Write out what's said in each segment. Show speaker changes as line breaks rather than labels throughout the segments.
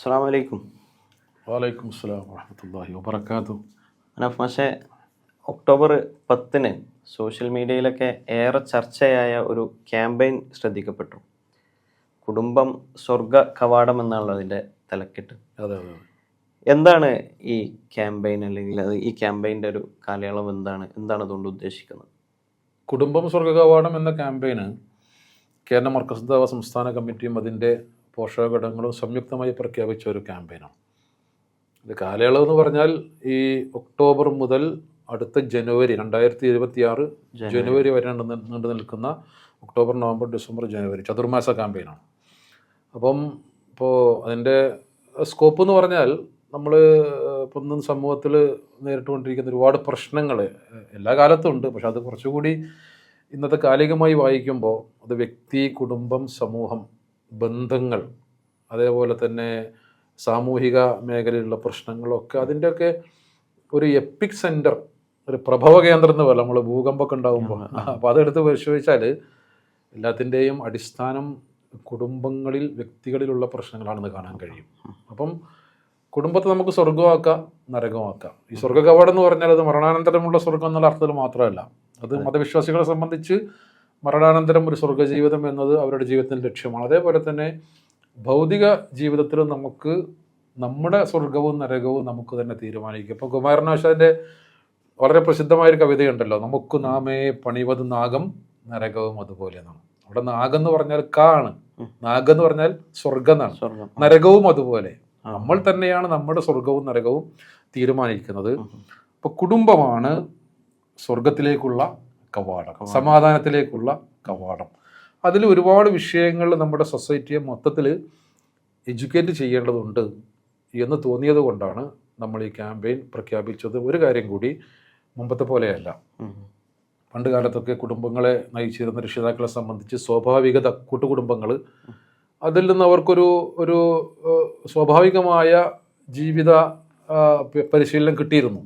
അസ്സാം വലൈക്കും
വാലൈക്കും അസ്സാം വാഹമത്തല്ലാഹി വാബർക്കാത്തു
അനഫ് മാഷെ ഒക്ടോബർ പത്തിന് സോഷ്യൽ മീഡിയയിലൊക്കെ ഏറെ ചർച്ചയായ ഒരു ക്യാമ്പയിൻ ശ്രദ്ധിക്കപ്പെട്ടു. കുടുംബം സ്വർഗ കവാടം എന്നാണല്ലോ അതിന്റെ തലക്കെട്ട്.
അതെ അതെ.
എന്താണ് ഈ ക്യാമ്പയിൻ അല്ലെങ്കിൽ അത് ഈ ക്യാമ്പയിന്റെ ഒരു കാലയളവ് എന്താണ്? എന്താണ് അതുകൊണ്ട് ഉദ്ദേശിക്കുന്നത്?
കുടുംബം സ്വർഗകവാടം എന്ന ക്യാമ്പയിന് കേരള മർക്കസ് ദാവ സംസ്ഥാന കമ്മിറ്റിയും അതിന്റെ പോഷക ഘടകങ്ങളും സംയുക്തമായി പ്രഖ്യാപിച്ച ഒരു ക്യാമ്പയിനാണ്. ഇത് കാലയളവ് എന്ന് പറഞ്ഞാൽ ഈ ഒക്ടോബർ മുതൽ അടുത്ത ജനുവരി രണ്ടായിരത്തി ഇരുപത്തി ആറ് ജനുവരി വരെ നീണ്ടു നീണ്ടു നിൽക്കുന്ന ഒക്ടോബർ നവംബർ ഡിസംബർ ജനുവരി ചതുർമാസ ക്യാമ്പയിനാണ്. അപ്പം ഇപ്പോൾ അതിന്റെ സ്കോപ്പ് എന്ന് പറഞ്ഞാൽ നമ്മൾ ഇപ്പം ഇന്ന് സമൂഹത്തിൽ നേരിട്ടുകൊണ്ടിരിക്കുന്ന ഒരുപാട് പ്രശ്നങ്ങൾ എല്ലാ കാലത്തും ഉണ്ട്. പക്ഷെ അത് കുറച്ചുകൂടി ഇന്നത്തെ കാലികമായി വായിക്കുമ്പോൾ അത് വ്യക്തി കുടുംബം സമൂഹം ബന്ധങ്ങൾ അതേപോലെ തന്നെ സാമൂഹിക മേഖലയിലുള്ള പ്രശ്നങ്ങളൊക്കെ അതിന്റെയൊക്കെ ഒരു എപ്പിക് സെന്റർ ഒരു പ്രഭവ കേന്ദ്രം എന്ന് പറയാം. നമ്മൾ ഭൂകമ്പമൊക്കെ ഉണ്ടാകുമ്പോൾ അപ്പോൾ അതെടുത്ത് പരിശോധിച്ചാൽ എല്ലാത്തിന്റെയും അടിസ്ഥാനം കുടുംബങ്ങളിൽ വ്യക്തികളിലുള്ള പ്രശ്നങ്ങളാണെന്ന് കാണാൻ കഴിയും. അപ്പം കുടുംബത്തെ നമുക്ക് സ്വർഗമാക്കാം നരകമാക്കാം. ഈ സ്വർഗ കവാടം എന്ന് പറഞ്ഞാൽ അത് മരണാനന്തരമുള്ള സ്വർഗം എന്നുള്ള അർത്ഥത്തിൽ മാത്രമല്ല. അത്. മതവിശ്വാസികളെ സംബന്ധിച്ച് മരണാനന്തരം ഒരു സ്വർഗജീവിതം എന്നത് അവരുടെ ജീവിതത്തിന്റെ ലക്ഷ്യമാണ്. അതേപോലെ തന്നെ ഭൗതിക ജീവിതത്തിൽ നമുക്ക് നമ്മുടെ സ്വർഗവും നരകവും നമുക്ക് തന്നെ തീരുമാനിക്കും. ഇപ്പോൾ കുമാരനാശാന്റെ വളരെ പ്രസിദ്ധമായൊരു കവിതയുണ്ടല്ലോ നമുക്ക് നാമേ പണിവത് നാഗം നരകവും അതുപോലെ എന്നാണ്. അവിടെ നാഗം എന്ന് പറഞ്ഞാൽ കാണ്. നാഗം എന്ന് പറഞ്ഞാൽ സ്വർഗം എന്നാണ്. നരകവും അതുപോലെ. നമ്മൾ തന്നെയാണ് നമ്മുടെ സ്വർഗവും നരകവും തീരുമാനിക്കുന്നത്. ഇപ്പൊ കുടുംബമാണ് സ്വർഗത്തിലേക്കുള്ള കവാടം. സമാധാനത്തിലേക്കുള്ള കവാടം. അതിൽ ഒരുപാട് വിഷയങ്ങൾ നമ്മുടെ സൊസൈറ്റിയെ മൊത്തത്തിൽ എഡ്യൂക്കേറ്റ് ചെയ്യേണ്ടതുണ്ട് എന്ന് തോന്നിയത് കൊണ്ടാണ് നമ്മൾ ഈ ക്യാമ്പയിൻ പ്രഖ്യാപിച്ചത്. ഒരു കാര്യം കൂടി മുമ്പത്തെ പോലെയല്ല. പണ്ട് കാലത്തൊക്കെ കുടുംബങ്ങളെ നയിച്ചിരുന്ന രക്ഷിതാക്കളെ സംബന്ധിച്ച് സ്വാഭാവികത കൂട്ടുകുടുംബങ്ങൾ അതിൽ നിന്ന് അവർക്കൊരു ഒരു സ്വാഭാവികമായ ജീവിത പരിശീലനം കിട്ടിയിരുന്നു.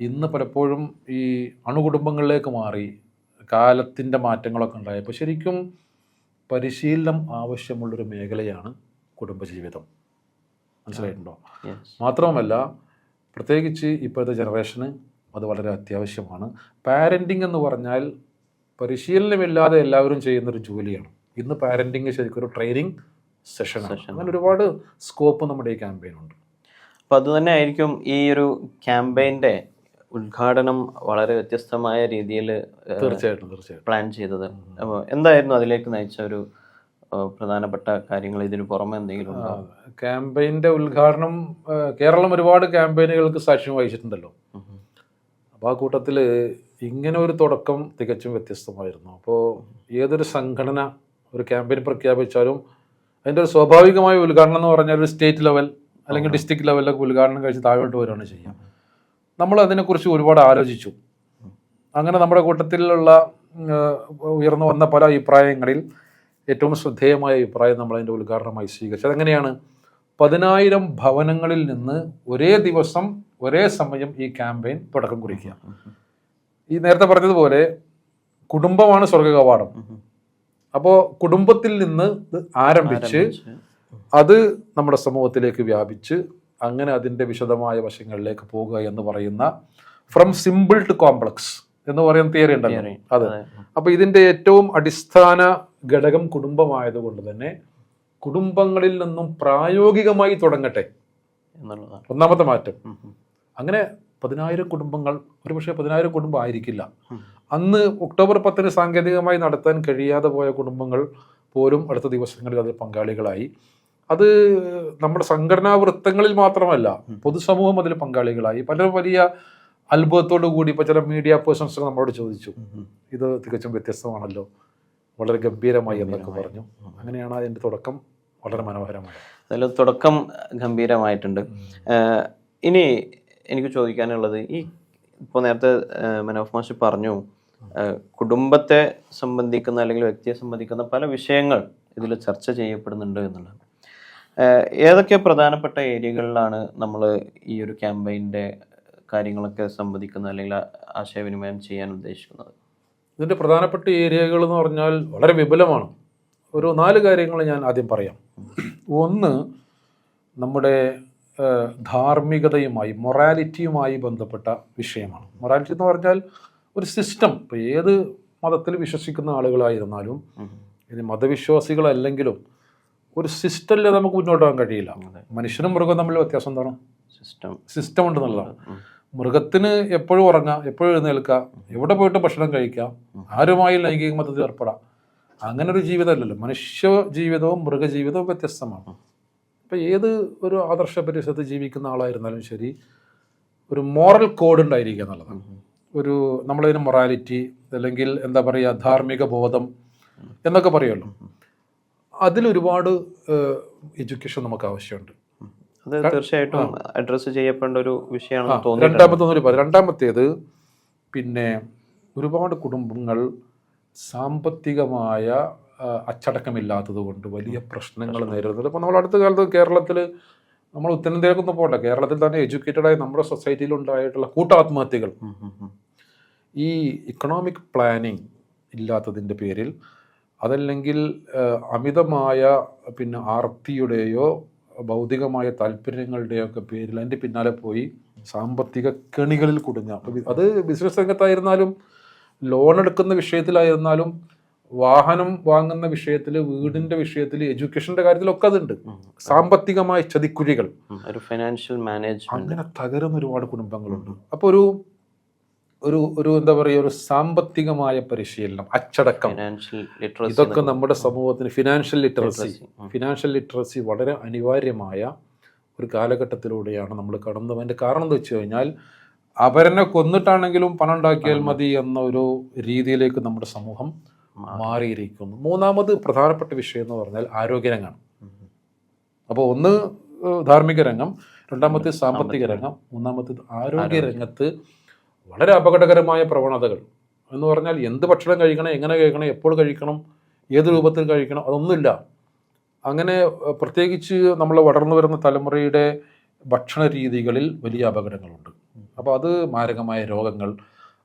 ഇന്ന് പലപ്പോഴും ഈ അണുകുടുംബങ്ങളിലേക്ക് മാറി കാലത്തിന്റെ മാറ്റങ്ങളൊക്കെ ഉണ്ടായപ്പോൾ ശരിക്കും പരിശീലനം ആവശ്യമുള്ളൊരു മേഖലയാണ് കുടുംബജീവിതം. മനസ്സിലായിട്ടുണ്ടോ. മാത്രവുമല്ല പ്രത്യേകിച്ച് ഇപ്പോഴത്തെ ജനറേഷന് അത് വളരെ അത്യാവശ്യമാണ്. പാരന്റിങ് എന്ന് പറഞ്ഞാൽ പരിശീലനമില്ലാതെ എല്ലാവരും ചെയ്യുന്നൊരു ജോലിയാണ്. ഇന്ന് പാരന്റിങ് ശരിക്കും ഒരു ട്രെയിനിങ് സെഷനാണ്. അങ്ങനെ ഒരുപാട് സ്കോപ്പ് നമ്മുടെ ഈ ക്യാമ്പയിനുണ്ട്.
അപ്പോൾ അതുതന്നെ ആയിരിക്കും ഈ ഒരു ക്യാമ്പയിന്റെ ഉദ്ഘാടനം വളരെ വ്യത്യസ്തമായ രീതിയിൽ
തീർച്ചയായിട്ടും തീർച്ചയായിട്ടും.
പ്ലാൻ ചെയ്തത്. അപ്പോൾ എന്തായിരുന്നു അതിലേക്ക് നയിച്ച ഒരു പ്രധാനപ്പെട്ട കാര്യങ്ങൾ ഇതിന് പുറമെ എന്തെങ്കിലും ഉണ്ടോ?
ക്യാമ്പയിന്റെ ഉദ്ഘാടനം കേരളം ഒരുപാട് ക്യാമ്പയിനുകൾക്ക് സാക്ഷ്യം വഹിച്ചിട്ടുണ്ടല്ലോ. അപ്പോൾ ആ കൂട്ടത്തിൽ ഇങ്ങനെ ഒരു തുടക്കം തികച്ചും വ്യത്യസ്തമായിരുന്നു. അപ്പോൾ ഏതൊരു സംഘടന ഒരു ക്യാമ്പയിൻ പ്രഖ്യാപിച്ചാലും അതിന്റെ ഒരു സ്വാഭാവികമായ ഉദ്ഘാടനം എന്ന് പറഞ്ഞാൽ ഒരു സ്റ്റേറ്റ് ലെവൽ അല്ലെങ്കിൽ ഡിസ്ട്രിക്ട് ലെവലിലൊക്കെ ഉദ്ഘാടനം കഴിച്ച് താഴോട്ട് വരികയാണ് ചെയ്യുക. നമ്മൾ അതിനെക്കുറിച്ച് ഒരുപാട് ആലോചിച്ചു അങ്ങനെ നമ്മുടെ കൂട്ടത്തിലുള്ള ഉയർന്നു വന്ന പല അഭിപ്രായങ്ങളിൽ ഏറ്റവും ശ്രദ്ധേയമായ അഭിപ്രായം നമ്മൾ അതിന്റെ ഉദ്ഘാടനമായി സ്വീകരിച്ചു അതെങ്ങനെയാണ് പതിനായിരം ഭവനങ്ങളിൽ നിന്ന് ഒരേ ദിവസം ഒരേ സമയം ഈ ക്യാമ്പയിൻ തുടക്കം കുറിക്കുക ഈ നേരത്തെ പറഞ്ഞതുപോലെ കുടുംബമാണ് സ്വർഗ കവാടം. അപ്പോൾ കുടുംബത്തിൽ നിന്ന് ആരംഭിച്ച്. അത് നമ്മുടെ സമൂഹത്തിലേക്ക് വ്യാപിച്ച് അങ്ങനെ അതിന്റെ വിശദമായ വശങ്ങളിലേക്ക് പോകുക എന്ന് പറയുന്ന ഫ്രം സിമ്പിൾ ടു കോംപ്ലക്സ് എന്ന് പറയുന്ന തിയറി ഉണ്ടല്ലോ. അതെ.
അപ്പോൾ
അപ്പൊ ഇതിന്റെ ഏറ്റവും അടിസ്ഥാന ഘടകം കുടുംബമായതുകൊണ്ട് തന്നെ കുടുംബങ്ങളിൽ നിന്നും പ്രായോഗികമായി തുടങ്ങട്ടെ.
എന്നുള്ളതാണ്.
ഒന്നാമത്തെ മാറ്റം. അങ്ങനെ പതിനായിരം കുടുംബങ്ങൾ ഒരുപക്ഷെ പതിനായിരം കുടുംബം ആയിരിക്കില്ല. അന്ന് ഒക്ടോബർ പത്തിന് സാങ്കേതികമായി നടത്താൻ കഴിയാതെ പോയ കുടുംബങ്ങൾ പോലും അടുത്ത ദിവസങ്ങളിൽ അതിൽ പങ്കാളികളായി. അത് നമ്മുടെ സംഘടനാ വൃത്തങ്ങളിൽ മാത്രമല്ല പൊതുസമൂഹം അതിൽ പങ്കാളികളായി. പല വലിയ അത്ഭുതത്തോടു കൂടി ഇപ്പോൾ ചില മീഡിയ പേഴ്സൺസ് നമ്മളോട് ചോദിച്ചു. ഇത് തികച്ചും വ്യത്യസ്തമാണല്ലോ വളരെ ഗംഭീരമായി എന്നൊക്കെ പറഞ്ഞു. അങ്ങനെയാണ് അതിന്റെ തുടക്കം വളരെ മനോഹരമായി.
അതിൽ തുടക്കം ഗംഭീരമായിട്ടുണ്ട്. ഇനി എനിക്ക് ചോദിക്കാനുള്ളത് ഈ ഇപ്പോൾ നേരത്തെ മനോഹർ മനോഫ് മാഷി പറഞ്ഞു കുടുംബത്തെ സംബന്ധിക്കുന്ന അല്ലെങ്കിൽ വ്യക്തിയെ സംബന്ധിക്കുന്ന പല വിഷയങ്ങൾ ഇതിൽ ചർച്ച ചെയ്യപ്പെടുന്നുണ്ട് എന്നുള്ളത് ഏതൊക്കെ പ്രധാനപ്പെട്ട ഏരിയകളിലാണ് നമ്മൾ ഈ ഒരു ക്യാമ്പയിന്റെ കാര്യങ്ങളൊക്കെ സംവദിക്കുന്നത് അല്ലെങ്കിൽ ആശയവിനിമയം ചെയ്യാൻ ഉദ്ദേശിക്കുന്നത്?
ഇതിന്റെ പ്രധാനപ്പെട്ട ഏരിയകൾ എന്ന് പറഞ്ഞാൽ വളരെ വിപുലമാണ്. ഒരു നാല് കാര്യങ്ങൾ ഞാൻ ആദ്യം പറയാം. ഒന്ന് നമ്മുടെ ധാർമ്മികതയുമായി മൊറാലിറ്റിയുമായി ബന്ധപ്പെട്ട വിഷയമാണ്. മൊറാലിറ്റി എന്ന് പറഞ്ഞാൽ ഒരു സിസ്റ്റം. ഇപ്പോൾ ഏത് മതത്തിൽ വിശ്വസിക്കുന്ന ആളുകളായിരുന്നാലും ഇനി മതവിശ്വാസികളല്ലെങ്കിലും ഒരു സിസ്റ്റം ഇല്ലാതെ നമുക്ക് മുന്നോട്ട് പോകാൻ കഴിയില്ല. മനുഷ്യനും മൃഗവും തമ്മിൽ വ്യത്യാസം എന്താണ്?
സിസ്റ്റം
സിസ്റ്റം ഉണ്ട് എന്നുള്ളതാണ് മൃഗത്തിന് എപ്പോഴും ഉറങ്ങാം എപ്പോഴും എഴുന്നേൽക്കാം എവിടെ പോയിട്ട് ഭക്ഷണം കഴിക്കാം ആരുമായി ലൈംഗിക മതത്തിൽ ഏർപ്പെടാം. അങ്ങനെ ഒരു ജീവിതം അല്ലല്ലോ മനുഷ്യ ജീവിതവും മൃഗജീവിതവും വ്യത്യസ്തമാണ് അപ്പം ഏത് ഒരു ആദർശ പരിസരത്ത് ജീവിക്കുന്ന ആളായിരുന്നാലും ശരി ഒരു മോറൽ കോഡ് ഉണ്ടായിരിക്കുക എന്നുള്ളതാണ്. ഒരു നമ്മളതിന് മൊറാലിറ്റി അല്ലെങ്കിൽ എന്താ പറയുക ധാർമ്മിക ബോധം എന്നൊക്കെ പറയുമല്ലോ. അതിലൊരുപാട് എഡ്യൂക്കേഷൻ നമുക്ക് ആവശ്യമുണ്ട്
അത് തീർച്ചയായിട്ടും അഡ്രസ്സ് ചെയ്യപ്പെടേണ്ട ഒരു വിഷയമാണെന്ന് തോന്നുന്നു
രണ്ടാമത്തെ രണ്ടാമത്തേത് പിന്നെ ഒരുപാട് കുടുംബങ്ങൾ സാമ്പത്തികമായ അച്ചടക്കമില്ലാത്തത് കൊണ്ട് വലിയ പ്രശ്നങ്ങൾ നേരിടുന്നത് ഇപ്പോൾ നമ്മൾ അടുത്ത കാലത്ത് കേരളത്തിൽ നമ്മൾ ഉത്തരേന്ത്യയിലേക്കൊന്നും പോകണ്ട. കേരളത്തിൽ തന്നെ എഡ്യൂക്കേറ്റഡായി നമ്മുടെ സൊസൈറ്റിയിൽ ഉണ്ടായിട്ടുള്ള കൂട്ടാത്മഹത്യകൾ. ഈ ഇക്കണോമിക് പ്ലാനിങ് ഇല്ലാത്തതിന്റെ പേരിൽ അതല്ലെങ്കിൽ അമിതമായ പിന്നെ ആർത്തിയുടെയോ ഭൗതികമായ താല്പര്യങ്ങളുടെയോ ഒക്കെ പേരിൽ അതിന്റെ പിന്നാലെ പോയി സാമ്പത്തിക കെണികളിൽ കുടുങ്ങുക. അത് ബിസിനസ് രംഗത്തായിരുന്നാലും ലോൺ എടുക്കുന്ന വിഷയത്തിലായിരുന്നാലും വാഹനം വാങ്ങുന്ന വിഷയത്തിൽ വീടിന്റെ വിഷയത്തിൽ എഡ്യൂക്കേഷന്റെ കാര്യത്തിലൊക്കെ അതുണ്ട്. സാമ്പത്തികമായ ചതിക്കുഴികൾ.
ഒരു ഫൈനാൻഷ്യൽ മാനേജ്മെന്റ്.
അങ്ങനെ തകരുന്ന ഒരുപാട് കുടുംബങ്ങളുണ്ട്. അപ്പോൾ ഒരു ഒരു ഒരു എന്താ പറയുക ഒരു സാമ്പത്തികമായ പരിശീലനം അച്ചടക്കം. ഇതൊക്കെ നമ്മുടെ സമൂഹത്തിന് ഫിനാൻഷ്യൽ ലിറ്ററസി ഫിനാൻഷ്യൽ ലിറ്ററസി വളരെ അനിവാര്യമായ ഒരു കാലഘട്ടത്തിലൂടെയാണ് നമ്മൾ കടന്നു അതിന്റെ കാരണം എന്താ വെച്ച് കഴിഞ്ഞാൽ അവരനെ കൊന്നിട്ടാണെങ്കിലും പണം ഉണ്ടാക്കിയാൽ മതി എന്ന ഒരു രീതിയിലേക്ക് നമ്മുടെ സമൂഹം മാറിയിരിക്കുന്നു. മൂന്നാമത് പ്രധാനപ്പെട്ട വിഷയം എന്ന് പറഞ്ഞാൽ ആരോഗ്യരംഗമാണ് അപ്പോൾ ഒന്ന് ധാർമ്മിക രംഗം രണ്ടാമത്തെ സാമ്പത്തിക രംഗം മൂന്നാമത്തേത് ആരോഗ്യ. രംഗത്ത് വളരെ അപകടകരമായ പ്രവണതകൾ. എന്ന് പറഞ്ഞാൽ എന്ത് ഭക്ഷണം കഴിക്കണം എങ്ങനെ കഴിക്കണം എപ്പോൾ കഴിക്കണം ഏത് രൂപത്തിൽ കഴിക്കണം അതൊന്നുമില്ല. അങ്ങനെ പ്രത്യേകിച്ച് നമ്മൾ വളർന്നു വരുന്ന തലമുറയുടെ ഭക്ഷണ രീതികളിൽ വലിയ അപകടങ്ങളുണ്ട്. അപ്പോൾ അത് മാരകമായ രോഗങ്ങൾ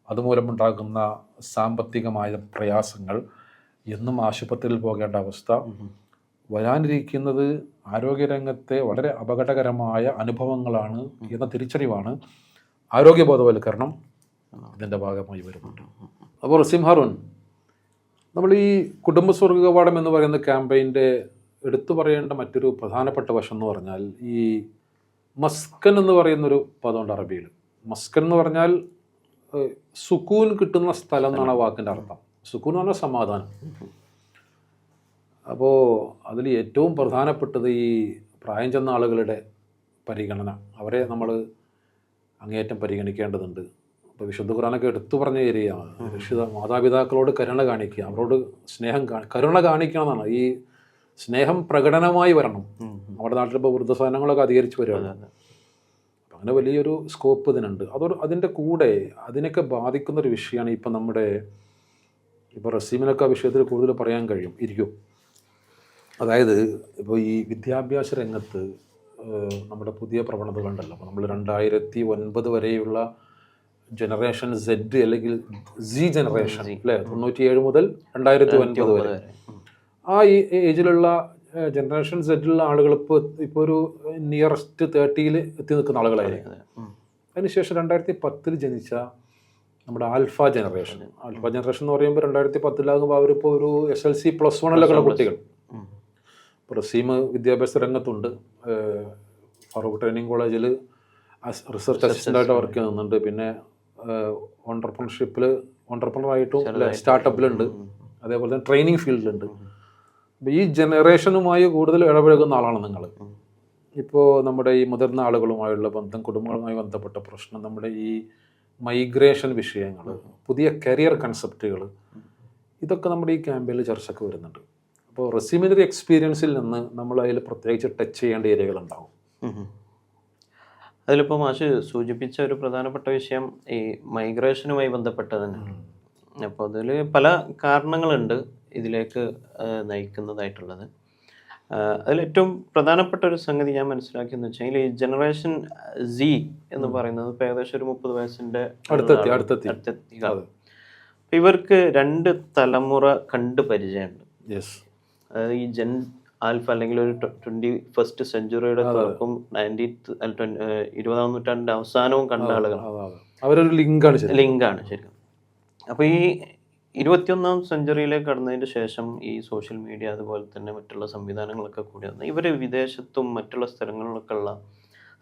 അതുമൂലമുണ്ടാകുന്ന സാമ്പത്തികമായ പ്രയാസങ്ങൾ എന്നും ആശുപത്രിയിൽ പോകേണ്ട അവസ്ഥ. വരാനിരിക്കുന്നത് ആരോഗ്യരംഗത്തെ വളരെ അപകടകരമായ അനുഭവങ്ങളാണ് എന്ന തിരിച്ചറിവാണ് ആരോഗ്യ ബോധവൽക്കരണം ഇതിന്റെ ഭാഗമായി വരുന്നുണ്ട് അപ്പോൾ റസീം ഹാറൂൻ നമ്മൾ ഈ കുടുംബ സ്വർഗകവാടം എന്ന് പറയുന്ന ക്യാമ്പയിന്റെ എടുത്തു പറയേണ്ട മറ്റൊരു പ്രധാനപ്പെട്ട വശം എന്ന് പറഞ്ഞാൽ ഈ മസ്കൻ എന്ന് പറയുന്നൊരു പദമുണ്ട് അറബിയിൽ. മസ്കൻ എന്ന് പറഞ്ഞാൽ സുക്കൂൻ കിട്ടുന്ന സ്ഥലം എന്നാണ് ആ വാക്കിന്റെ അർത്ഥം. സുക്കൂൻ എന്ന് പറഞ്ഞാൽ സമാധാനം. അപ്പോൾ അതിൽ ഏറ്റവും പ്രധാനപ്പെട്ടത് ഈ പ്രായം ചെന്ന ആളുകളുടെ പരിഗണന. അവരെ നമ്മൾ അങ്ങേയറ്റം പരിഗണിക്കേണ്ടതുണ്ട്. അപ്പോൾ വിശുദ്ധ ഖുറാനൊക്കെ എടുത്തു പറഞ്ഞ ഏരിയയാണ് രക്ഷിത മാതാപിതാക്കളോട് കരുണ കാണിക്കുക അവരോട് സ്നേഹം കാണി കരുണ കാണിക്കണം എന്നാണ് ഈ സ്നേഹം പ്രകടനമായി വരണം. നമ്മുടെ നാട്ടിൽ ഇപ്പോൾ വൃദ്ധസാധനങ്ങളൊക്കെ അധികരിച്ച് വരികയാണ്. അങ്ങനെ വലിയൊരു സ്കോപ്പ് ഇതിനുണ്ട്. അതോട് അതിന്റെ കൂടെ അതിനൊക്കെ ബാധിക്കുന്ന ഒരു വിഷയമാണ് ഇപ്പം നമ്മുടെ ഇപ്പോൾ റസീമിനൊക്കെ ആ വിഷയത്തിൽ കൂടുതൽ പറയാൻ കഴിയും. ഇരിക്കും. അതായത് ഇപ്പോൾ ഈ വിദ്യാഭ്യാസ രംഗത്ത് നമ്മുടെ പുതിയ പ്രവണതകളുണ്ടല്ലോ അപ്പോൾ നമ്മൾ രണ്ടായിരത്തി ഒൻപത് വരെയുള്ള ജനറേഷൻ സെഡ് അല്ലെങ്കിൽ സി ജനറേഷൻ അല്ലേ? തൊണ്ണൂറ്റിയേഴ് മുതൽ രണ്ടായിരത്തി ഒൻപത് വരെ. ആ ഏജിലുള്ള ജനറേഷൻ സെഡിലുള്ള ആളുകൾ ഇപ്പോൾ ഇപ്പോൾ ഒരു നിയറസ്റ്റ് തേർട്ടിയിൽ എത്തി നിൽക്കുന്ന ആളുകളായിരിക്കും. അതിനുശേഷം രണ്ടായിരത്തി പത്തിൽ ജനിച്ച നമ്മുടെ ആൽഫ ജനറേഷൻ ആൽഫ ജനറേഷൻ എന്ന് പറയുമ്പോൾ രണ്ടായിരത്തി പത്തിലാകുമ്പോൾ അവരിപ്പോൾ ഒരു എസ് എൽ സി പ്ലസ് വണ്ണിലൊക്കെ കുട്ടികൾ. റസീം വിദ്യാഭ്യാസ രംഗത്തുണ്ട്. ഫറൂഖ് ട്രെയിനിങ് കോളേജിൽ റിസർച്ച് അസിസ്റ്റന്റായിട്ട് വർക്ക് ചെയ്യുന്നുണ്ട്. പിന്നെ ഓണ്ടർപ്രണർഷിപ്പിൽ ഓണ്ടർപ്രണറായിട്ടും സ്റ്റാർട്ടപ്പിലുണ്ട് അതേപോലെ തന്നെ ട്രെയിനിങ് ഫീൽഡിലുണ്ട് അപ്പോൾ ഈ ജനറേഷനുമായി കൂടുതൽ ഇടപഴകുന്ന ആളാണ് നിങ്ങൾ ഇപ്പോൾ നമ്മുടെ ഈ മുതിർന്ന ആളുകളുമായുള്ള ബന്ധം കുടുംബങ്ങളുമായി ബന്ധപ്പെട്ട പ്രശ്നം നമ്മുടെ ഈ മൈഗ്രേഷൻ വിഷയങ്ങൾ പുതിയ കരിയർ കൺസെപ്റ്റുകൾ ഇതൊക്കെ നമ്മുടെ ഈ ക്യാമ്പയിനിൽ ചർച്ചയ്ക്ക് വരുന്നുണ്ട്. അപ്പോൾ റെസിമിനറി എക്സ്പീരിയൻസിൽ നിന്ന് നമ്മൾ അതിൽ പ്രത്യേകിച്ച് ടച്ച് ചെയ്യേണ്ട ഏരിയകളുണ്ടാവും.
അതിലിപ്പോൾ മാഷ് സൂചിപ്പിച്ച ഒരു പ്രധാനപ്പെട്ട വിഷയം ഈ മൈഗ്രേഷനുമായി ബന്ധപ്പെട്ടത് തന്നെയാണ് അപ്പോൾ അതിൽ പല കാരണങ്ങളുണ്ട് ഇതിലേക്ക് നയിക്കുന്നതായിട്ടുള്ളത്. അതിലേറ്റവും അതിൽ ഏറ്റവും പ്രധാനപ്പെട്ട ഒരു സംഗതി ഞാൻ മനസ്സിലാക്കിയെന്ന് വെച്ചാൽ ഈ ജനറേഷൻ സി എന്ന് പറയുന്നത് ഇപ്പോൾ ഏകദേശം ഒരു മുപ്പത് വയസ്സിന്റെ
അടുത്തെത്തി.
ഇവർക്ക് രണ്ട് തലമുറ കണ്ട് പരിചയമുണ്ട്. അതായത് ഈ ജൻ ആൽഫ അല്ലെങ്കിൽ ഒരു ട്വന്റി ഫസ്റ്റ് സെഞ്ചുറിയുടെ തുടക്കം നയന്റീത്ത് ഇരുപതാം നൂറ്റാണ്ടിന്റെ അവസാനവും കണ്ട
അതെ. അവരൊരു ലിങ്കാണ് ശരി
ലിങ്കാണ് ശരിക്കും. അപ്പൊ ഈ ഇരുപത്തിയൊന്നാം സെഞ്ചുറിയിലേക്ക് കടന്നതിന് ശേഷം ഈ സോഷ്യൽ മീഡിയ അതുപോലെ തന്നെ മറ്റുള്ള സംവിധാനങ്ങളൊക്കെ കൂടി വന്ന് ഇവർ വിദേശത്തും മറ്റുള്ള സ്ഥലങ്ങളിലൊക്കെ ഉള്ള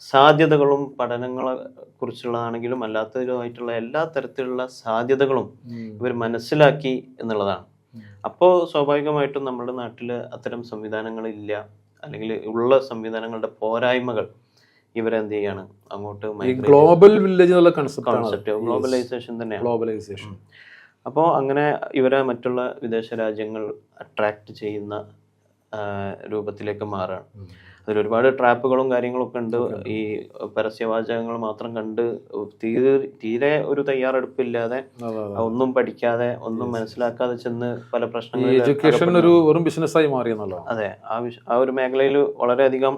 സാധ്യതകളും പഠനങ്ങളെ കുറിച്ചുള്ളതാണെങ്കിലും അല്ലാത്തതുമായിട്ടുള്ള എല്ലാ തരത്തിലുള്ള സാധ്യതകളും ഇവർ മനസ്സിലാക്കി എന്നുള്ളതാണ്. അപ്പോൾ സ്വാഭാവികമായിട്ടും നമ്മുടെ നാട്ടിൽ അത്തരം സംവിധാനങ്ങളില്ല. അല്ലെങ്കിൽ ഉള്ള സംവിധാനങ്ങളുടെ പോരായ്മകൾ ഇവരെന്ത് ചെയ്യാണ് അങ്ങോട്ട്
ഗ്ലോബൽ വില്ലേജ് എന്നുള്ള കൺസെപ്റ്റ്
കോൺസെപ്റ്റ് ഗ്ലോബലൈസേഷൻ തന്നെയാണ്.
ഗ്ലോബലൈസേഷൻ
അപ്പോൾ അങ്ങനെ ഇവരെ മറ്റുള്ള വിദേശ രാജ്യങ്ങൾ അട്രാക്ട് ചെയ്യുന്ന രൂപത്തിലേക്ക് മാറുകയാണ് അതിൽ ഒരുപാട് ട്രാപ്പുകളും കാര്യങ്ങളൊക്കെ ഉണ്ട്. ഈ പരസ്യവാചകങ്ങൾ മാത്രം കണ്ട് തീരെ തീരെ ഒരു തയ്യാറെടുപ്പില്ലാതെ ഒന്നും പഠിക്കാതെ ഒന്നും മനസ്സിലാക്കാതെ ചെന്ന് പല പ്രശ്നങ്ങളും
എഡ്യൂക്കേഷൻ ഒരു വെറും ബിസിനസ്സായി മാറിയെന്നുള്ളതാണ്
അതെ. ആ ആ ഒരു മേഖലയിൽ വളരെയധികം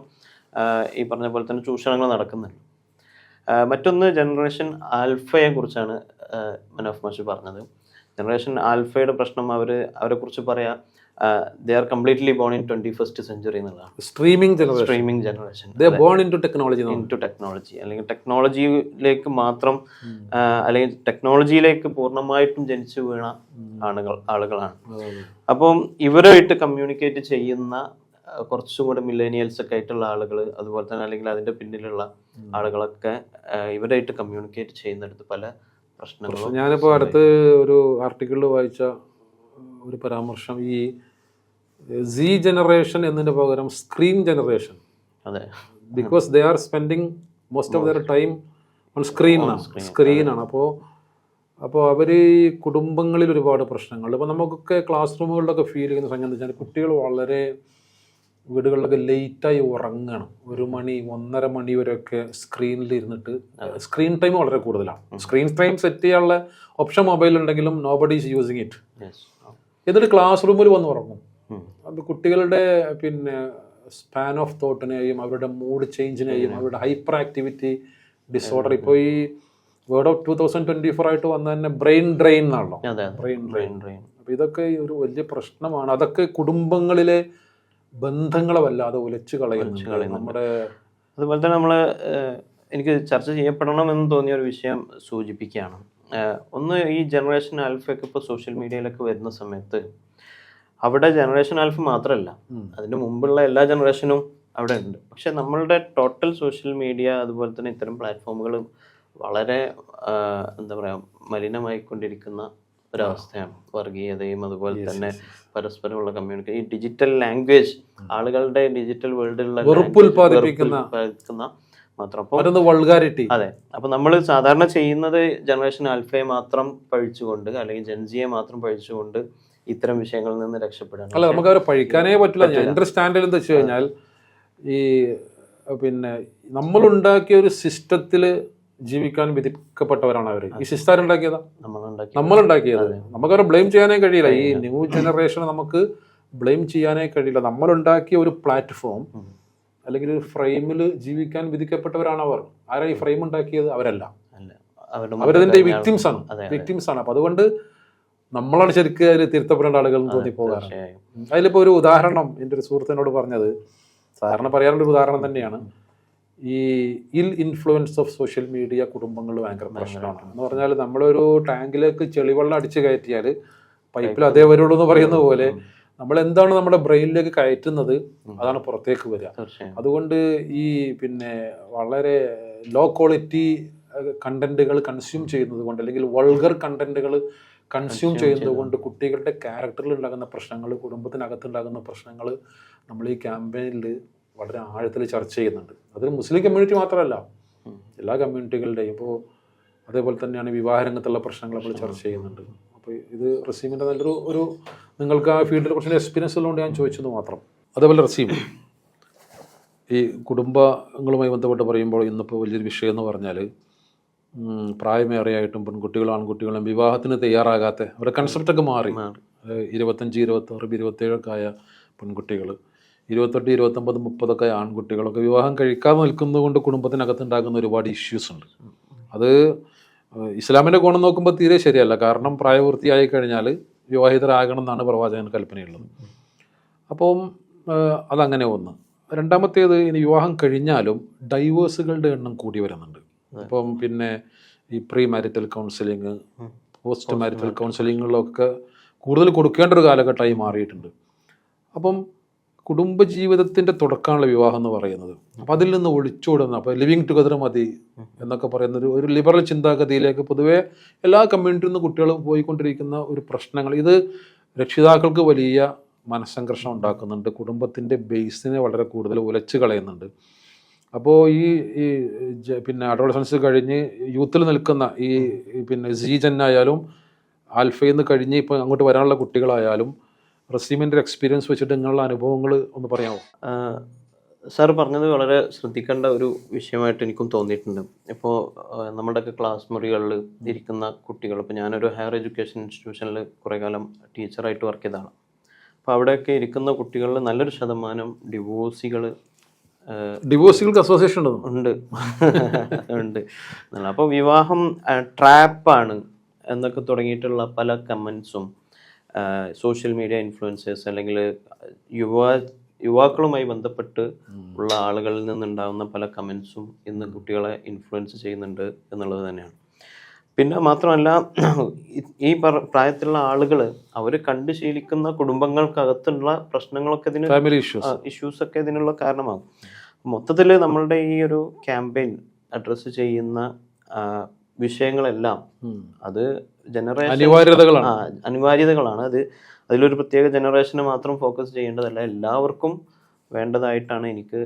ഈ പറഞ്ഞ പോലെ തന്നെ ചൂഷണങ്ങൾ നടക്കുന്നുണ്ട്. മറ്റൊന്ന് ജനറേഷൻ ആൽഫയെ കുറിച്ചാണ് മനോഫ് മാഷി പറഞ്ഞത്. ജനറേഷൻ ആൽഫയുടെ പ്രശ്നം അവർ അവരെ കുറിച്ച് പറയാ. They are completely born in twenty first century എന്നുള്ളതാണ്
streaming generation
streaming generation
they born into technology
into technology അല്ലെങ്കിൽ ടെക്നോളജിയിലേക്ക് മാത്രം അല്ലെങ്കിൽ ടെക്നോളജിയിലേക്ക് പൂർണമായിട്ടും ജനിച്ചു വീണ ആളുകൾ ആളുകളാണ്. അപ്പം ഇവരുമായിട്ട് കമ്മ്യൂണിക്കേറ്റ് ചെയ്യുന്ന കുറച്ചുകൂടെ കുറച്ചും കൂടെ മില്ലേനിയൽസ് ഒക്കെ ആയിട്ടുള്ള ആളുകൾ അതുപോലെ തന്നെ അല്ലെങ്കിൽ അതിന്റെ പിന്നിലുള്ള ആളുകളൊക്കെ ഇവരായിട്ട് കമ്മ്യൂണിക്കേറ്റ് ചെയ്യുന്നിടത്ത് പല പ്രശ്നങ്ങളും
ഞാനിപ്പോൾ അടുത്ത് ഒരു ആർട്ടിക്കിളിൽ വായിച്ച ഒരു പരാമർശം. ഈ സി ജനറേഷൻ എന്നതിന് പകരം സ്ക്രീൻ ജനറേഷൻ
അതെ.
Because they are spending most of their time on സ്ക്രീനാണ് സ്ക്രീനാണ് അപ്പോൾ അപ്പോൾ അവർ ഈ കുടുംബങ്ങളിൽ ഒരുപാട് പ്രശ്നങ്ങൾ അപ്പോൾ നമുക്കൊക്കെ ക്ലാസ് റൂമുകളിലൊക്കെ ഫീൽ ചെയ്യുന്ന സംഗതി എന്ന് വെച്ചാൽ കുട്ടികൾ വളരെ വീടുകളിലൊക്കെ ലേറ്റായി ഉറങ്ങണം. ഒരു മണി ഒന്നര മണി വരെയൊക്കെ സ്ക്രീനിൽ ഇരുന്നിട്ട് സ്ക്രീൻ ടൈം വളരെ കൂടുതലാണ്. സ്ക്രീൻ ടൈം സെറ്റ് ചെയ്യാനുള്ള ഓപ്ഷൻ മൊബൈൽ ഉണ്ടെങ്കിലും nobody is using it എന്നിട്ട് ക്ലാസ് റൂമിൽ വന്ന് ഉറങ്ങും. അത് കുട്ടികളുടെ പിന്നെ സ്പാൻ ഓഫ് തോട്ടിനെയും അവരുടെ മൂഡ് ചേഞ്ചിനെയും അവരുടെ ഹൈപ്പർ ആക്ടിവിറ്റി ഡിസോർഡർ ഇപ്പോൾ ഈ word of two thousand twenty four ആയിട്ട് വന്ന തന്നെ ബ്രെയിൻ ഡ്രെയിൻ എന്നാണല്ലോ ബ്രെയിൻ
ഡ്രെയിൻ ഡ്രെയിൻ
അപ്പം ഇതൊക്കെ ഒരു വലിയ പ്രശ്നമാണ്. അതൊക്കെ കുടുംബങ്ങളിലെ ബന്ധങ്ങളെ വല്ലാതെ ഉലച്ചു കളയുന്നു നമ്മുടെ
അതുപോലെ തന്നെ നമ്മൾ എനിക്ക് ചർച്ച ചെയ്യപ്പെടണം എന്ന് തോന്നിയ ഒരു വിഷയം സൂചിപ്പിക്കുകയാണ്. ഒന്ന് ഈ ജനറേഷൻ ആൽഫയൊക്കെ ഇപ്പോൾ സോഷ്യൽ മീഡിയയിലൊക്കെ വരുന്ന സമയത്ത് അവിടെ ജനറേഷൻ ആൽഫ മാത്രമല്ല അതിന് മുമ്പുള്ള എല്ലാ ജനറേഷനും അവിടെ ഉണ്ട്. പക്ഷെ നമ്മളുടെ ടോട്ടൽ സോഷ്യൽ മീഡിയ അതുപോലെ തന്നെ ഇത്തരം പ്ലാറ്റ്ഫോമുകൾ വളരെ എന്താ പറയുക മലിനമായിക്കൊണ്ടിരിക്കുന്ന ഒരവസ്ഥയാണ്. വർഗീയതയും അതുപോലെ തന്നെ പരസ്പരമുള്ള കമ്മ്യൂണിക്കേഷൻ ഈ ഡിജിറ്റൽ ലാംഗ്വേജ് ആളുകളുടെ ഡിജിറ്റൽ വേൾഡിലുള്ള
ഉൽപ്പാദിപ്പിക്കുന്ന
മാത്രം. അപ്പോൾ
വൾഗാരിറ്റി.
അതെ. അപ്പൊ നമ്മൾ സാധാരണ ചെയ്യുന്നത് ജനറേഷൻ ആൽഫയെ മാത്രം പഴിച്ചുകൊണ്ട് അല്ലെങ്കിൽ ജെൻജിയെ മാത്രം പഴിച്ചുകൊണ്ട് ഇത്തരം വിഷയങ്ങളിൽ നിന്ന് രക്ഷപ്പെടാൻ.
അല്ല നമുക്ക് അവരെ പഴിക്കാനേ പറ്റില്ല. എന്റെ സ്റ്റാൻഡേർഡ് എന്താ വെച്ച് കഴിഞ്ഞാൽ ഈ പിന്നെ നമ്മളുണ്ടാക്കിയ ഒരു സിസ്റ്റത്തിൽ ജീവിക്കാൻ വിധിക്കപ്പെട്ടവരാണ് അവർ ഈ സിസ്റ്റം ഉണ്ടാക്കിയതാ
നമ്മളുണ്ടാക്കി
നമ്മളുണ്ടാക്കിയത്. നമുക്കവരെ ബ്ലെയിം ചെയ്യാനേ കഴിയില്ല. ഈ ന്യൂ ജനറേഷനെ നമുക്ക് ബ്ലെയിം ചെയ്യാനേ കഴിയില്ല. നമ്മളുണ്ടാക്കിയ ഒരു പ്ലാറ്റ്ഫോം അല്ലെങ്കിൽ ഒരു ഫ്രെയിമിൽ ജീവിക്കാൻ വിധിക്കപ്പെട്ടവരാണ് അവർ ആരാ ഈ ഫ്രെയിം ഉണ്ടാക്കിയത്? അവരല്ല. അവരതിന്റെ വിക്ടിംസ് ആണ്. വിക്ടിംസ് ആണ്. അപ്പൊ അതുകൊണ്ട് നമ്മളാണ് ശരിക്കും അതിൽ തിരുത്തപ്പെടേണ്ട ആളുകൾ എന്ന് തോന്നിപ്പോകാറ്. അതിലിപ്പോ ഒരു ഉദാഹരണം എന്റെ ഒരു സുഹൃത്തിനോട് പറഞ്ഞത്. സാധാരണ പറയാനുള്ള ഒരു ഉദാഹരണം തന്നെയാണ്. ഈ ഇൽ ഇൻഫ്ലുവൻസ് ഓഫ് സോഷ്യൽ മീഡിയ കുടുംബങ്ങൾ ഭയങ്കര പ്രശ്നമാണ്. എന്ന് പറഞ്ഞാൽ നമ്മളൊരു ടാങ്കിലേക്ക് ചെളിവെള്ളം അടിച്ചു കയറ്റിയാൽ പൈപ്പിൽ അതേ വരുള്ളൂ എന്ന് പറയുന്ന പോലെ നമ്മൾ എന്താണ് നമ്മുടെ ബ്രെയിനിലേക്ക് കയറ്റുന്നത് അതാണ് പുറത്തേക്ക് വരിക. അതുകൊണ്ട് ഈ പിന്നെ വളരെ ലോ ക്വാളിറ്റി കണ്ടന്റുകൾ കൺസ്യൂം ചെയ്യുന്നത് കൊണ്ട് അല്ലെങ്കിൽ വൾഗർ കണ്ടന്റുകൾ കൺസ്യൂം ചെയ്യുന്നത് കൊണ്ട് കുട്ടികളുടെ ക്യാരക്ടറിൽ ഉണ്ടാകുന്ന പ്രശ്നങ്ങൾ കുടുംബത്തിനകത്തുണ്ടാകുന്ന പ്രശ്നങ്ങൾ നമ്മൾ ഈ ക്യാമ്പയിനിൽ വളരെ ആഴത്തിൽ ചർച്ച ചെയ്യുന്നുണ്ട്. അത് മുസ്ലിം കമ്മ്യൂണിറ്റി മാത്രമല്ല. എല്ലാ കമ്മ്യൂണിറ്റികളുടെയും ഇപ്പോൾ അതേപോലെ തന്നെയാണ് വിവാഹ രംഗത്തുള്ള പ്രശ്നങ്ങൾ നമ്മൾ ചർച്ച ചെയ്യുന്നുണ്ട്. അപ്പോൾ ഇത് റസീമിന്റെ നല്ലൊരു ഒരു നിങ്ങൾക്ക് ആ ഫീൽഡിൽ കുറച്ച് എക്സ്പീരിയൻസ് ഉള്ളതുകൊണ്ട് ഞാൻ ചോദിച്ചത് മാത്രം. അതേപോലെ റസീം ഈ കുടുംബങ്ങളുമായി ബന്ധപ്പെട്ട് പറയുമ്പോൾ ഇന്നിപ്പോൾ വലിയൊരു വിഷയം എന്ന് പറഞ്ഞാൽ പ്രായമേറെയായിട്ടും പെൺകുട്ടികളും ആൺകുട്ടികളും വിവാഹത്തിന് തയ്യാറാകാത്ത അവരുടെ കൺസെപ്റ്റൊക്കെ മാറി. ഇരുപത്തഞ്ച് ഇരുപത്താറ് ഇരുപത്തേഴൊക്കെ ആയ പെൺകുട്ടികൾ ഇരുപത്തെട്ട് ഇരുപത്തൊമ്പത് മുപ്പതൊക്കെ ആൺകുട്ടികളൊക്കെ വിവാഹം കഴിക്കാതെ നിൽക്കുന്നത് കൊണ്ട് കുടുംബത്തിനകത്തുണ്ടാകുന്ന ഒരുപാട് ഇഷ്യൂസ് ഉണ്ട്. അത് ഇസ്ലാമിന്റെ ഗുണം നോക്കുമ്പോൾ തീരെ ശരിയല്ല. കാരണം പ്രായപൂർത്തിയായി കഴിഞ്ഞാൽ വിവാഹിതരാകണം എന്നാണ് പ്രവാചകൻ കൽപ്പനയുള്ളത് അപ്പം അതങ്ങനെ ഒന്ന് രണ്ടാമത്തേത് ഇനി വിവാഹം കഴിഞ്ഞാലും ഡൈവേഴ്സുകളുടെ എണ്ണം കൂടി വരുന്നുണ്ട്. അപ്പം പിന്നെ ഈ pre marital counselling post marital കൗൺസിലിങ്ങുകളൊക്കെ കൂടുതൽ കൊടുക്കേണ്ട ഒരു കാലഘട്ടമായി മാറിയിട്ടുണ്ട്. അപ്പം കുടുംബജീവിതത്തിന്റെ തുടക്കമാണല്ലോ വിവാഹം എന്ന് പറയുന്നത്. അപ്പം അതിൽ നിന്ന് ഒളിച്ചോടുന്ന അപ്പോൾ ലിവിങ് ടുഗദർ മതി എന്നൊക്കെ പറയുന്ന ഒരു ഒരു ലിബറൽ ചിന്താഗതിയിലേക്ക് പൊതുവേ എല്ലാ കമ്മ്യൂണിറ്റിയിൽ നിന്ന് കുട്ടികൾ പോയിക്കൊണ്ടിരിക്കുന്ന ഒരു പ്രശ്നങ്ങൾ. ഇത് രക്ഷിതാക്കൾക്ക് വലിയ മനസ്സംഘർഷം ഉണ്ടാക്കുന്നുണ്ട്. കുടുംബത്തിന്റെ ബേസിനെ വളരെ കൂടുതൽ ഉലച്ച് കളയുന്നുണ്ട്. അപ്പോൾ ഈ ഈ പിന്നെ അഡോളസൻസ് കഴിഞ്ഞ് യൂത്തിൽ നിൽക്കുന്ന ഈ പിന്നെ സീജൻ ആയാലും ആൽഫയിൽ നിന്ന് കഴിഞ്ഞ് ഇപ്പോൾ അങ്ങോട്ട് വരാനുള്ള കുട്ടികളായാലും റസീമിന്റെ എക്സ്പീരിയൻസ് വെച്ചിട്ട് നിങ്ങളുടെ അനുഭവങ്ങൾ ഒന്ന് പറയാമോ?
സാർ പറഞ്ഞത് വളരെ ശ്രദ്ധിക്കേണ്ട ഒരു വിഷയമായിട്ട് എനിക്കും തോന്നിയിട്ടുണ്ട്. ഇപ്പോൾ നമ്മുടെയൊക്കെ ക്ലാസ് മുറികളിൽ ഇരിക്കുന്ന കുട്ടികൾ ഇപ്പോൾ ഞാനൊരു ഹയർ എഡ്യൂക്കേഷൻ ഇൻസ്റ്റിറ്റ്യൂഷനിൽ കുറേ കാലം ടീച്ചറായിട്ട് വർക്ക് ചെയ്തതാണ്. അപ്പോൾ അവിടെയൊക്കെ ഇരിക്കുന്ന കുട്ടികളിൽ നല്ലൊരു ശതമാനം ഡിവോഴ്സികൾ
ഡിവോഴ്സുകൾക്ക് അസോസിയേഷൻ ഉണ്ടോ?
ഉണ്ട്. ഉണ്ട്. അപ്പോൾ വിവാഹം ട്രാപ്പാണ് എന്നൊക്കെ തുടങ്ങിയിട്ടുള്ള പല കമൻസും സോഷ്യൽ മീഡിയ ഇൻഫ്ലുവൻസേഴ്സ് അല്ലെങ്കിൽ യുവ യുവാക്കളുമായി ബന്ധപ്പെട്ട് ഉള്ള ആളുകളിൽ നിന്നുണ്ടാകുന്ന പല കമൻസും ഇന്ന് കുട്ടികളെ ഇൻഫ്ലുവൻസ് ചെയ്യുന്നുണ്ട് എന്നുള്ളത് തന്നെയാണ്. പിന്നെ മാത്രമല്ല ഈ- പ്രായത്തിലുള്ള ആളുകൾ അവർ കണ്ടു ശീലിക്കുന്ന കുടുംബങ്ങൾക്കകത്തുള്ള പ്രശ്നങ്ങളൊക്കെ ഇതിന്
ഫാമിലി ഇഷ്യൂസ്
ഇഷ്യൂസ് ഒക്കെ ഇതിനുള്ള കാരണമാകും. മൊത്തത്തിൽ നമ്മളുടെ ഈ ഒരു ക്യാമ്പയിൻ അഡ്രസ്സ് ചെയ്യുന്ന വിഷയങ്ങളെല്ലാം അത് ജനറേഷൻ
അനിവാര്യതകളാണ്.
അനിവാര്യതകളാണ്. അത് അതിലൊരു പ്രത്യേക ജനറേഷന് മാത്രം ഫോക്കസ് ചെയ്യേണ്ടതല്ല. എല്ലാവർക്കും വേണ്ടതായിട്ടാണ് എനിക്ക്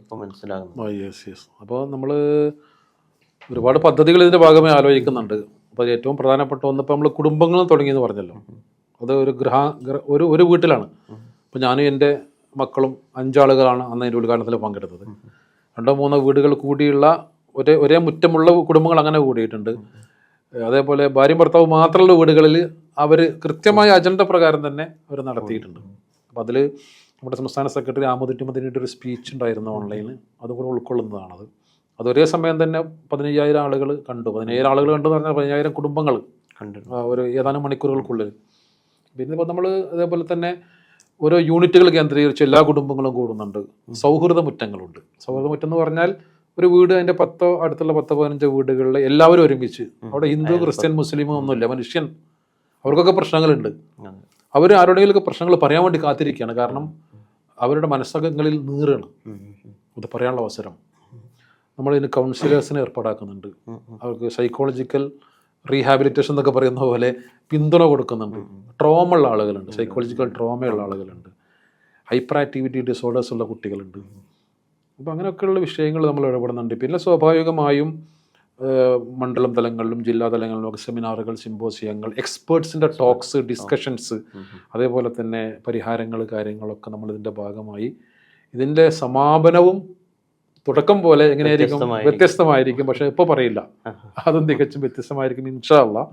ഇപ്പോൾ മനസ്സിലാകുന്നത്.
യെസ് യെസ് അപ്പോൾ നമ്മൾ ഒരുപാട് പദ്ധതികൾ ഇതിന്റെ ഭാഗമായി ആലോചിക്കുന്നുണ്ട്. അപ്പോൾ ഏറ്റവും പ്രധാനപ്പെട്ട ഒന്ന് ഇപ്പോൾ നമ്മൾ കുടുംബങ്ങളും തുടങ്ങിയെന്ന് പറഞ്ഞല്ലോ. അത് ഒരു ഗ്രഹ ഒരു ഒരു വീട്ടിലാണ്. അപ്പോൾ ഞാനും എന്റെ മക്കളും അഞ്ചാളുകളാണ് അന്ന് അതിന്റെ ഉദ്ഘാടനത്തിൽ പങ്കെടുത്തത്. രണ്ടോ മൂന്നോ വീടുകൾ കൂടിയുള്ള ഒരേ ഒരേ മുറ്റമുള്ള കുടുംബങ്ങൾ അങ്ങനെ കൂടിയിട്ടുണ്ട്. അതേപോലെ ഭാര്യയും ഭർത്താവ് മാത്രമുള്ള വീടുകളിൽ അവർ കൃത്യമായ അജണ്ട പ്രകാരം തന്നെ അവർ നടത്തിയിട്ടുണ്ട്. അപ്പം അതിൽ നമ്മുടെ സംസ്ഥാന സെക്രട്ടറി ആമോദിറ്റുമതിനായിട്ട് ഒരു സ്പീച്ച് ഉണ്ടായിരുന്നു ഓൺലൈനിൽ അതും കൂടെ ഉൾക്കൊള്ളുന്നതാണത്. അത് ഒരേ സമയം തന്നെ പതിനയ്യായിരം ആളുകൾ കണ്ടു. പതിനയ്യായിരം ആളുകൾ കണ്ടു എന്ന് പറഞ്ഞാൽ പതിനയ്യായിരം കുടുംബങ്ങൾ. കണ്ടു ഒരു ഏതാനും മണിക്കൂറുകൾക്കുള്ളിൽ. പിന്നെ ഇപ്പോൾ നമ്മൾ അതേപോലെ തന്നെ ഓരോ യൂണിറ്റുകൾ കേന്ദ്രീകരിച്ച് എല്ലാ കുടുംബങ്ങളും കൂടുന്നുണ്ട്. സൗഹൃദ മുറ്റങ്ങളുണ്ട്. സൗഹൃദ മുറ്റം എന്ന് പറഞ്ഞാൽ ഒരു വീട് അതിന്റെ പത്തോ അടുത്തുള്ള പത്തോ പതിനഞ്ചോ വീടുകളിൽ എല്ലാവരും ഒരുമിച്ച്. അവിടെ ഹിന്ദു ക്രിസ്ത്യൻ മുസ്ലിമോ ഒന്നുമില്ല. മനുഷ്യൻ. അവർക്കൊക്കെ പ്രശ്നങ്ങളുണ്ട്.
അതെ.
അവർ ആരുടെയെങ്കിലുമൊക്കെ പ്രശ്നങ്ങൾ പറയാൻ വേണ്ടി കാത്തിരിക്കുകയാണ്. കാരണം അവരുടെ മനസ്സകങ്ങളിൽ നീറാണ്. ഇത് പറയാനുള്ള അവസരം. നമ്മൾ ഇതിന് കൗൺസിലേഴ്സിനെ ഏർപ്പാടാക്കുന്നുണ്ട്. അവർക്ക് സൈക്കോളജിക്കൽ റീഹാബിലിറ്റേഷൻ എന്നൊക്കെ പറയുന്ന പോലെ പിന്തുണ കൊടുക്കുന്നുണ്ട്. ട്രോമ ഉള്ള ആളുകളുണ്ട്. സൈക്കോളജിക്കൽ ട്രോമയുള്ള ആളുകളുണ്ട്. ഹൈപ്പർ ആക്ടിവിറ്റി ഡിസോർഡേഴ്സ് ഉള്ള കുട്ടികളുണ്ട്. അപ്പോൾ അങ്ങനെയൊക്കെയുള്ള വിഷയങ്ങൾ നമ്മൾ ഇടപെടുന്നുണ്ട്. പിന്നെ സ്വാഭാവികമായും മണ്ഡലം തലങ്ങളിലും ജില്ലാ തലങ്ങളിലും ഒക്കെ സെമിനാറുകൾ സിമ്പോസിയങ്ങൾ എക്സ്പേർട്സിന്റെ ടോക്സ് ഡിസ്കഷൻസ് അതേപോലെ തന്നെ പരിഹാരങ്ങൾ കാര്യങ്ങളൊക്കെ നമ്മൾ ഇതിന്റെ ഭാഗമായി ഇതിന്റെ സമാപനവും തുടക്കം പോലെ എങ്ങനെയായിരിക്കും?
വ്യത്യസ്തമായിരിക്കും.
പക്ഷേ ഇപ്പോൾ പറയില്ല. അതും തികച്ചും വ്യത്യസ്തമായിരിക്കും ഇൻഷാ അള്ളാ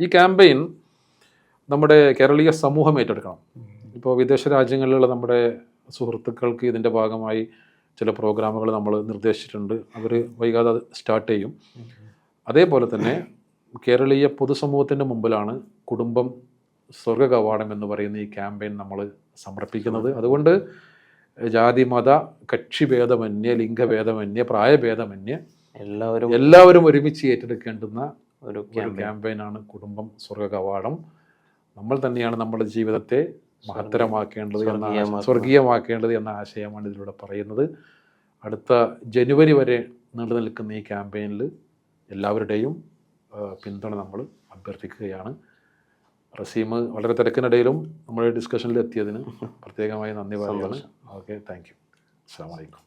ഈ ക്യാമ്പയിൻ നമ്മുടെ കേരളീയ സമൂഹം ഏറ്റെടുക്കണം. ഇപ്പോൾ വിദേശ രാജ്യങ്ങളിലുള്ള നമ്മുടെ സുഹൃത്തുക്കൾക്ക് ഇതിന്റെ ഭാഗമായി ചില പ്രോഗ്രാമുകൾ നമ്മൾ നിർദ്ദേശിച്ചിട്ടുണ്ട്. അവർ വൈകാതെ അത് സ്റ്റാർട്ട് ചെയ്യും. അതേപോലെ തന്നെ കേരളീയ പൊതുസമൂഹത്തിന്റെ മുമ്പിലാണ് കുടുംബം സ്വർഗ കവാടം എന്ന് പറയുന്ന ഈ ക്യാമ്പയിൻ നമ്മൾ സമർപ്പിക്കുന്നത്. അതുകൊണ്ട് ജാതി മത കക്ഷിഭേദമന്യേ ലിംഗഭേദമന്യേ പ്രായഭേദമന്യേ
എല്ലാവരും
എല്ലാവരും ഒരുമിച്ച് ഏറ്റെടുക്കേണ്ടുന്ന
ഒരു
ഒരു ക്യാമ്പയിനാണ് കുടുംബം സ്വർഗ കവാടം നമ്മൾ തന്നെയാണ് നമ്മുടെ ജീവിതത്തെ മഹത്തരമാക്കേണ്ടത് എന്ന. സ്വർഗീയമാക്കേണ്ടത്. എന്ന ആശയമാണ് ഇതിലൂടെ പറയുന്നത്. അടുത്ത ജനുവരി വരെ നീണ്ടു നിൽക്കുന്ന ഈ ക്യാമ്പയിനിൽ എല്ലാവരുടെയും പിന്തുണ നമ്മൾ അഭ്യർത്ഥിക്കുകയാണ്. റസീം വളരെ തിരക്കിനിടയിലും നമ്മുടെ ഡിസ്കഷനിൽ എത്തിയതിന് പ്രത്യേകമായി നന്ദി പറയുകയാണ്. ഓക്കെ താങ്ക് യു അസ്സാം വലൈക്കും